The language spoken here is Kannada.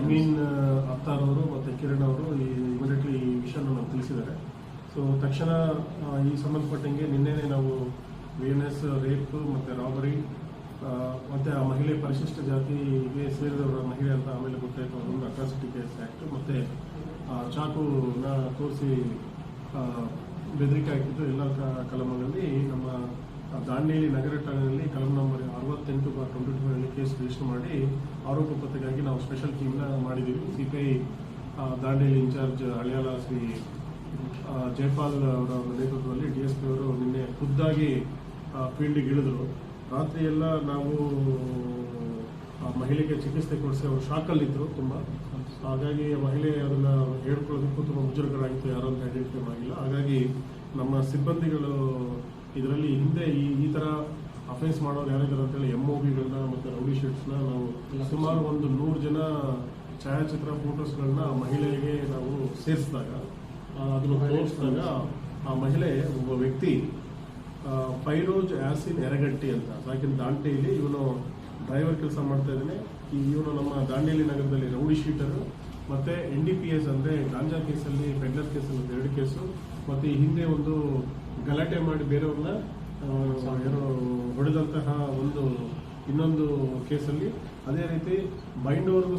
ಅಮೀನ್ ಅಫ್ತಾರ್ ಅವರು ಮತ್ತು ಕಿರಣ್ ಅವರು ಈ ಇಮಿಡಿಯೇಟ್ಲಿ ಈ ವಿಷಯನ ನಮಗೆ ತಿಳಿಸಿದ್ದಾರೆ. ಸೊ ತಕ್ಷಣ ಈ ಸಂಬಂಧಪಟ್ಟಂಗೆ ನಿನ್ನೆನೆ ನಾವು ವಿ ಎನ್ ಎಸ್, ರೇಪ್ ಮತ್ತು ರಾಬರಿ ಮತ್ತು ಆ ಮಹಿಳೆ ಪರಿಶಿಷ್ಟ ಜಾತಿಗೆ ಸೇರಿದವರ ಮಹಿಳೆ ಅಂತ ಆಮೇಲೆ ಗೊತ್ತಾಯಿತು, ಅದೊಂದು ಅಟ್ರಾಸಿಟಿ ಕೇಸ್ ಆ್ಯಕ್ಟ್ ಮತ್ತು ಚಾಕುನ ತೋರಿಸಿ ಬೆದರಿಕೆ ಹಾಕಿದ್ದು ಎಲ್ಲ ಕಲಮಗಳಲ್ಲಿ ನಮ್ಮ ದಾಂಡೇಲಿ ನಗರ ಠಾಣೆಯಲ್ಲಿ ಕಲಂ ಕೇಸ್ ರಿಜಿಸ್ಟರ್ ಮಾಡಿ ಆರೋಪ ಪತ್ತೆಗಾಗಿ ನಾವು ಸ್ಪೆಷಲ್ ಟೀಮ್ನ ಮಾಡಿದ್ದೀವಿ. ಸಿಪಿಐ ದಾಂಡೇಲಿ ಇನ್ಚಾರ್ಜ್ ಹಳಿಯಾಲ ಶ್ರೀ ಜಯಪಾಲ್ ಅವರ ನೇತೃತ್ವದಲ್ಲಿ ಡಿ ಎಸ್ ಪಿ ಅವರು ನಿನ್ನೆ ಖುದ್ದಾಗಿ ಫೀಲ್ಡಿಗೆ ಇಳಿದ್ರು. ರಾತ್ರಿ ಎಲ್ಲ ನಾವು ಮಹಿಳೆಗೆ ಚಿಕಿತ್ಸೆ ಕೊಡಿಸಿ ಅವರು ಶಾಕಲ್ಲಿದ್ದರು ತುಂಬ. ಹಾಗಾಗಿ ಮಹಿಳೆ ಅದನ್ನು ಹೇಳ್ಕೊಳ್ಳೋದಕ್ಕೂ ತುಂಬ ಮುಜುಗರಾಗಿತ್ತು ಯಾರೋ ಅಂತ ಐಡೆಂಟಿಫೈ ಆಗಿಲ್ಲ. ಹಾಗಾಗಿ ನಮ್ಮ ಸಿಬ್ಬಂದಿಗಳು ಇದರಲ್ಲಿ ಹಿಂದೆ ಈ ಈ ಥರ ಅಫೆನ್ಸ್ ಮಾಡೋರು ಯಾರಿದ್ದಾರೆ ಅಂತೇಳಿ ಎಂ ಒ ಬಿಗಳನ್ನ ಮತ್ತು ನಾವು ಸುಮಾರು ಒಂದು ನೂರು ಜನ ಛಾಯಾಚಿತ್ರ ಫೋಟೋಸ್ಗಳನ್ನ ಮಹಿಳೆಗೆ ನಾವು ಸೇರಿಸಿದಾಗ ಅದನ್ನು ತೋರಿಸಿದಾಗ ಆ ಮಹಿಳೆ ಒಬ್ಬ ವ್ಯಕ್ತಿ ಫೈರೋಜ್ ಆಸಿನ್ ಎರಗಟ್ಟಿ ಅಂತ. ಸಾಕಿನ ದಾಂಡೇಲಿ ಇವನು ಡ್ರೈವರ್ ಕೆಲಸ ಮಾಡ್ತಾ ಇದ್ದಾನೆ. ಇವನು ನಮ್ಮ ದಾಂಡೇಲಿ ನಗರದಲ್ಲಿ ರೌಡಿ ಶೀಟರ್ ಮತ್ತೆ ಎನ್ ಡಿ ಪಿ ಎಸ್ ಅಂದ್ರೆ ಗಾಂಜಾ ಕೇಸಲ್ಲಿ ಪೆಡ್ಲರ್ ಕೇಸಲ್ಲಿ ಎರಡು ಕೇಸು. ಮತ್ತೆ ಈ ಹಿಂದೆ ಒಂದು ಗಲಾಟೆ ಮಾಡಿ ಬೇರೆಯವ್ರನ್ನ ಏನೋ ಹೊಡೆದಂತಹ ಒಂದು ಇನ್ನೊಂದು ಕೇಸಲ್ಲಿ ಅದೇ ರೀತಿ ಬೈಂಡೋರ್ಗೂ